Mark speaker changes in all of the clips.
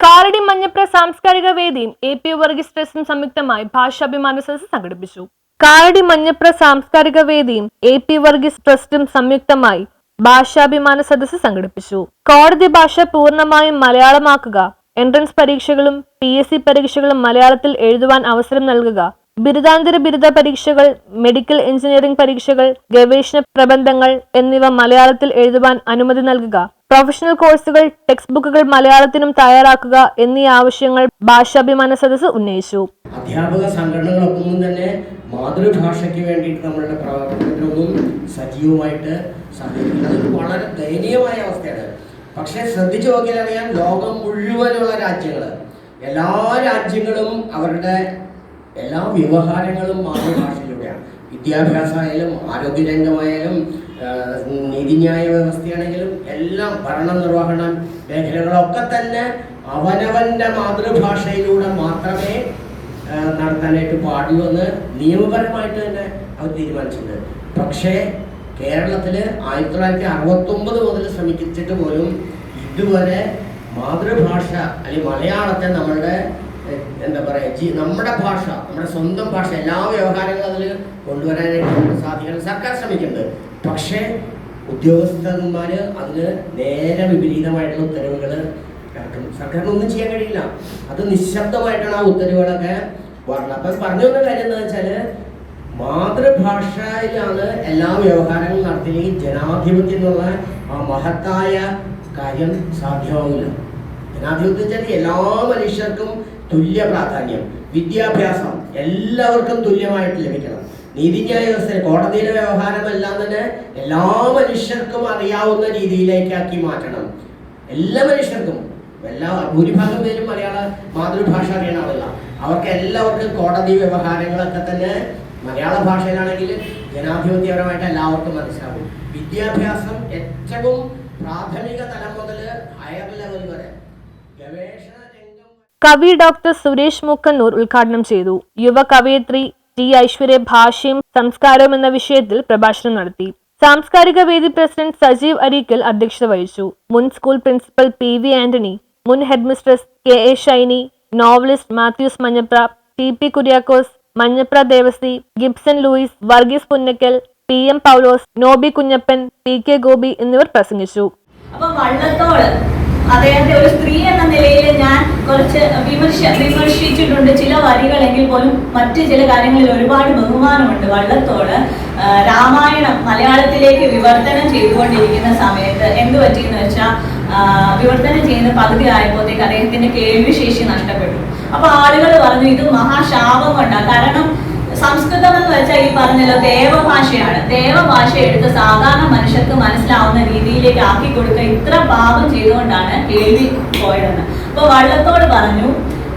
Speaker 1: Kalady Manjapra സാംസ്കാരിക വേദിയും A P Varghese ട്രസ്റ്റും സംയുക്തമായി ഭാഷാഭിമാന സദസ് സംഘടിപ്പിച്ചു. കാലടി മഞ്ഞപ്ര സാംസ്കാരിക വേദിയും എ പി വർഗീസ് ട്രസ്റ്റും സംയുക്തമായി ഭാഷാഭിമാന സദസ് സംഘടിപ്പിച്ചു. കോടതി ഭാഷ പൂർണമായും മലയാളമാക്കുക എൻട്രൻസ് പരീക്ഷകളും പി എസ് സി പരീക്ഷകളും മലയാളത്തിൽ എഴുതുവാൻ അവസരം നൽകുക ബിരുദാന്തര ബിരുദ പരീക്ഷകൾ മെഡിക്കൽ എഞ്ചിനീയറിംഗ് പരീക്ഷകൾ ഗവേഷണ പ്രബന്ധങ്ങൾ എന്നിവ മലയാളത്തിൽ എഴുതുവാൻ അനുമതി നൽകുക. പ്രൊഫഷണൽ കോഴ്സുകൾ ടെക്സ്റ്റ് ബുക്കുകൾ മലയാളത്തിനും തയ്യാറാക്കുക എന്നീ ആവശ്യങ്ങൾ ഭാഷാഭിമാന സദസ് ഉന്നയിച്ചു.
Speaker 2: അധ്യാപക സംഘടനകളൊപ്പം തന്നെ മാതൃഭാഷയ്ക്ക് വേണ്ടിയിട്ട് നമ്മളുടെ പ്രവർത്തനത്തിനൊന്നും സജീവമായിട്ട് സഹകരിക്കുന്നത് വളരെ ദയനീയമായ അവസ്ഥയാണ്. പക്ഷേ ശ്രദ്ധിച്ചു നോക്കിയാൽ അറിയാം ലോകം മുഴുവനുള്ള രാജ്യങ്ങൾ എല്ലാ രാജ്യങ്ങളും അവരുടെ എല്ലാ വ്യവഹാരങ്ങളും മാതൃഭാഷയിലൂടെയാണ്. വിദ്യാഭ്യാസമായാലും ആരോഗ്യരംഗമായാലും നീതിന്യായ വ്യവസ്ഥയാണെങ്കിലും എല്ലാം ഭരണ നിർവഹണ മേഖലകളൊക്കെ തന്നെ അവനവന്റെ മാതൃഭാഷയിലൂടെ മാത്രമേ നടത്താനായിട്ട് പാടുള്ളൂ എന്ന് നിയമപരമായിട്ട് തന്നെ അവർ തീരുമാനിച്ചിട്ടുണ്ട്. പക്ഷേ കേരളത്തിൽ ആയിരത്തി തൊള്ളായിരത്തി അറുപത്തൊമ്പത് മുതൽ ശ്രമിച്ചിട്ട് പോലും ഇതുവരെ മാതൃഭാഷ അല്ലെങ്കിൽ മലയാളത്തെ നമ്മളുടെ എന്താ പറയുക ജി നമ്മുടെ ഭാഷ നമ്മുടെ സ്വന്തം ഭാഷ എല്ലാ വ്യവഹാരങ്ങളും അതിൽ കൊണ്ടുവരാനായിട്ട് സാധിക്കണം. സർക്കാർ ശ്രമിക്കുന്നുണ്ട്. പക്ഷേ ഉദ്യോഗസ്ഥന്മാർ അതിന് നേരെ വിപരീതമായിട്ടുള്ള ഉത്തരവുകൾ ഇറക്കും. സർക്കാരിന് ഒന്നും ചെയ്യാൻ കഴിയില്ല. അത് നിശബ്ദമായിട്ടാണ് ആ ഉത്തരവുകളൊക്കെ വരണം അപ്പം പറഞ്ഞു വന്ന കാര്യം എന്താ വെച്ചാൽ മാതൃഭാഷയിലാണ് എല്ലാ വ്യവഹാരങ്ങളും നടത്തിയെങ്കിൽ ജനാധിപത്യം എന്നുള്ള ആ മഹത്തായ കാര്യം സാധ്യമാവില്ല. ജനാധിപത്യം വെച്ചാൽ എല്ലാ മനുഷ്യർക്കും തുല്യ പ്രാധാന്യം വിദ്യാഭ്യാസം എല്ലാവർക്കും തുല്യമായിട്ട് ലഭിക്കണം. നീതിന്യായ വ്യവസ്ഥ കോടതിയിലെ വ്യവഹാരമെല്ലാം തന്നെ എല്ലാ മനുഷ്യർക്കും അറിയാവുന്ന രീതിയിലേക്കാക്കി മാറ്റണം. എല്ലാ മനുഷ്യർക്കും എല്ലാ ഭൂരിഭാഗം പേരും മലയാള മാതൃഭാഷ അറിയണ ആളല്ല അവർക്ക് എല്ലാവർക്കും കോടതി വ്യവഹാരങ്ങളൊക്കെ തന്നെ മലയാള ഭാഷയിലാണെങ്കിൽ ജനാധിപത്യപരമായിട്ട് എല്ലാവർക്കും മനസ്സിലാവും. വിദ്യാഭ്യാസം ഏറ്റവും പ്രാഥമിക തലം മുതൽ ഹയർ ലെവൽ വരെ. ഗവേഷണ
Speaker 1: കവി ഡോക്ടർ സുരേഷ് മുക്കന്നൂർ ഉദ്ഘാടനം ചെയ്തു. യുവ കവയത്രി ടി ഐശ്വര്യ ഭാഷയും സംസ്കാരവും എന്ന വിഷയത്തിൽ പ്രഭാഷണം നടത്തി. സാംസ്കാരിക വേദി പ്രസിഡന്റ് സജീവ് അരീക്കൽ അധ്യക്ഷത വഹിച്ചു. മുൻ school principal P V Antony മുൻ headmistress K A Shiny novelist Mathews Manjapra T P Kuriakose Manjapra Devasi Gibson Louis Varghese Punnackal P M Paulose Nobi Kunjappan P K Gopi എന്നിവർ പ്രസംഗിച്ചു.
Speaker 3: അദ്ദേഹത്തെ ഒരു സ്ത്രീ എന്ന നിലയിൽ ഞാൻ കുറച്ച് വിമർശ വിമർശിച്ചിട്ടുണ്ട്. ചില വരികളെങ്കിൽ പോലും മറ്റ് ചില കാര്യങ്ങളിൽ ഒരുപാട് ബഹുമാനമുണ്ട്. വള്ളത്തോട് രാമായണം മലയാളത്തിലേക്ക് വിവർത്തനം ചെയ്തുകൊണ്ടിരിക്കുന്ന സമയത്ത് എന്ത് പറ്റിയെന്ന് വെച്ചാൽ വിവർത്തനം ചെയ്യുന്ന പകുതി ആയപ്പോഴത്തേക്ക് അദ്ദേഹത്തിന്റെ കേൾവിശേഷി നഷ്ടപ്പെട്ടു. അപ്പൊ ആളുകൾ പറഞ്ഞു ഇത് മഹാശാപം കൊണ്ടാണ് കാരണം സംസ്കൃതം എന്ന് വെച്ചാൽ ഈ പറഞ്ഞല്ലോ ദേവഭാഷയാണ്. ദേവഭാഷ എടുത്ത് സാധാരണ മനസ്സിലാവുന്ന ആക്കി കൊടുക്കുക ഇത്ര പാപം ചെയ്തുകൊണ്ടാണ് കേൾവി പോയതെന്ന്. അപ്പൊ വള്ളത്തോട് പറഞ്ഞു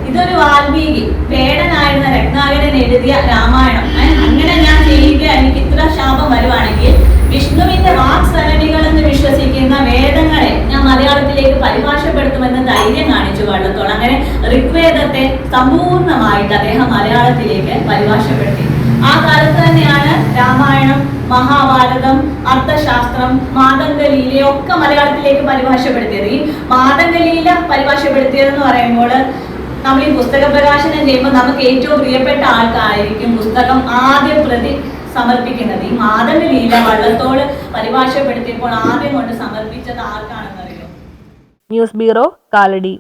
Speaker 3: ഇതൊരു വാൽമീകി പേടനായിരുന്ന രത്നാകരൻ എഴുതിയ രാമായണം. അങ്ങനെ ഞാൻ ചെയ്യുക എനിക്ക് ഇത്ര ശാപം വരുവാണെങ്കിൽ വിഷ്ണുവിന്റെ വാക്സരണികൾ എന്ന് വിശ്വസിക്കുന്ന വേദങ്ങളെ ഞാൻ മലയാളത്തിലേക്ക് പരിഭാഷപ്പെടുത്തുമെന്ന് ധൈര്യം കാണിച്ചു വള്ളത്തോൾ അങ്ങനെ ഋഗ്വേദത്തെ സമ്പൂർണമായിട്ട് അദ്ദേഹം മലയാളത്തിലേക്ക് പരിഭാഷപ്പെടുത്തി. ആ കാലത്ത് തന്നെയാണ് രാമായണം മഹാഭാരതം അർത്ഥശാസ്ത്രം മാതംഗലീലയൊക്കെ മലയാളത്തിലേക്ക് പരിഭാഷപ്പെടുത്തിയത്. ഈ മാതംഗലീല പരിഭാഷപ്പെടുത്തിയതെന്ന് പറയുമ്പോൾ നമ്മൾ ഈ പുസ്തക പ്രകാശനം ചെയ്യുമ്പോൾ നമുക്ക് ഏറ്റവും പ്രിയപ്പെട്ട ആൾക്കായിരിക്കും പുസ്തകം ആദ്യ പ്രതി സമർപ്പിക്കുന്നത്. ഈ മാതംഗലീല വള്ളത്തോട് പരിഭാഷപ്പെടുത്തിയപ്പോൾ ആദ്യം കൊണ്ട് സമർപ്പിച്ചത് ആർക്കാണെന്നറിയോ?
Speaker 1: News bureau Kalady.